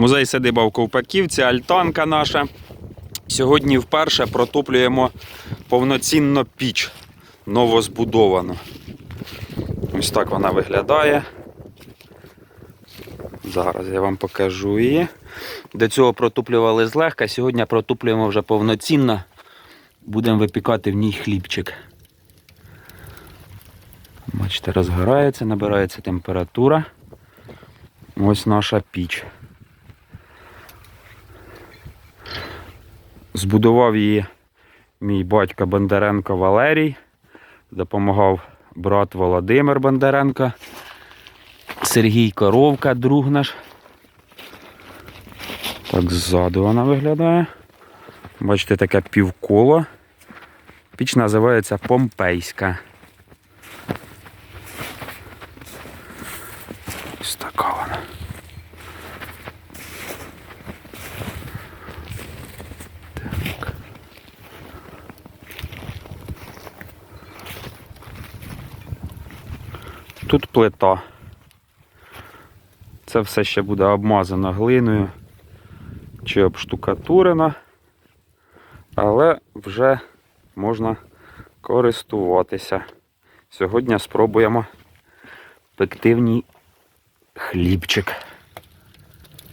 Музей садиба в Ковпаківці, альтанка наша. Сьогодні вперше протоплюємо повноцінно піч новозбудовану. Ось так вона виглядає. Зараз я вам покажу її. До цього протоплювали злегка, сьогодні протоплюємо вже повноцінно. Будемо випікати в ній хлібчик. Бачите, розгорається, набирається температура. Ось наша піч. Збудував її мій батько Бондаренко Валерій. Допомагав брат Володимир Бондаренко. Сергій Коровка, друг наш. Так ззаду вона виглядає. Бачите, таке півколо. Піч називається Помпейська. Ось така вона. Тут плита. Це все ще буде обмазано глиною чи обштукатурено, але вже можна користуватися. Сьогодні спробуємо пективний хлібчик.